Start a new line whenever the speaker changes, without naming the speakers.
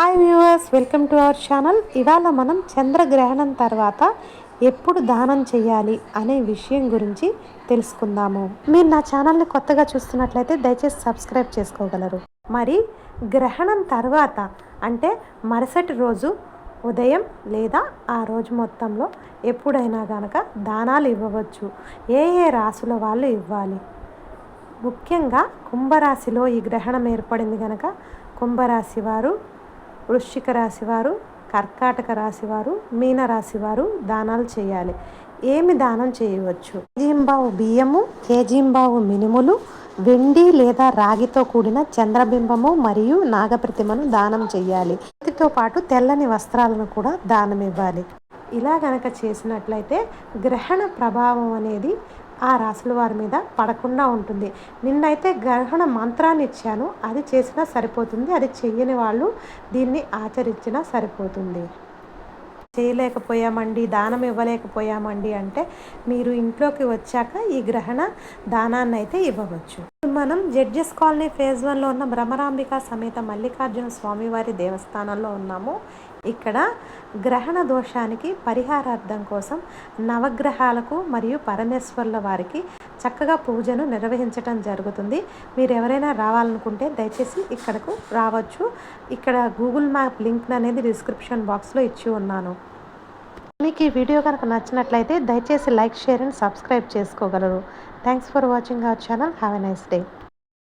Hi viewers welcome to our channel. ఇవాళ మనం చంద్రగ్రహణం తర్వాత ఎప్పుడు దానం చేయాలి అనే విషయం గురించి తెలుసుకుందాము. మీరు నా ఛానల్ని కొత్తగా చూస్తున్నట్లయితే దయచేసి సబ్స్క్రైబ్ చేసుకోగలరు. మరి గ్రహణం తర్వాత అంటే మరుసటి రోజు ఉదయం లేదా ఆ రోజు మొత్తంలో ఎప్పుడైనా కనుక దానాలు ఇవ్వవచ్చు. ఏ ఏ రాసుల వాళ్ళు ఇవ్వాలి? ముఖ్యంగా కుంభరాశిలో ఈ గ్రహణం ఏర్పడింది కనుక కుంభరాశి వారు వృశ్చిక రాశివారు కర్కాటక రాశి వారు వారు దానాలు చేయాలి. ఏమి దానం చేయవచ్చు? కేజీంబావు బియ్యము కేజీంబావు మినుములు వెండి లేదా రాగితో కూడిన చంద్రబింబము మరియు నాగప్రతిమను దానం చేయాలి. వీటితో పాటు తెల్లని వస్త్రాలను కూడా దానం ఇవ్వాలి. ఇలా గనక చేసినట్లయితే గ్రహణ ప్రభావం అనేది ఆ రాశుల వారి మీద పడకుండా ఉంటుంది. నిన్నైతే గ్రహణ మంత్రాన్ని ఇచ్చాను. అది చేసినా సరిపోతుంది. అది చెయ్యని వాళ్ళు దీన్ని ఆచరించినా సరిపోతుంది. చేయలేకపోయామండి దానం ఇవ్వలేకపోయామండి అంటే మీరు ఇంట్లోకి వచ్చాక ఈ గ్రహణ దానాన్ని అయితే ఇవ్వవచ్చు మనం జడ్జెస్ కాలనీ ఫేజ్ వన్లో ఉన్న భ్రమరాంబిక సమేత మల్లికార్జున స్వామివారి దేవస్థానంలో ఉన్నాము. ఇక్కడ గ్రహణ దోషానికి పరిహారార్థం కోసం నవగ్రహాలకు మరియు పరమేశ్వర్ల వారికి చక్కగా పూజను నిర్వహించటం జరుగుతుంది. మీరు ఎవరైనా రావాలనుకుంటే దయచేసి ఇక్కడకు రావచ్చు. ఇక్కడ గూగుల్ మ్యాప్ లింక్ అనేది డిస్క్రిప్షన్ బాక్స్లో ఇచ్చి ఉన్నాను. మీకు ఈ వీడియో కనుక నచ్చినట్లయితే దయచేసి లైక్ షేర్ అండ్ సబ్స్క్రైబ్ చేసుకోగలరు. Thanks for watching our channel have a nice day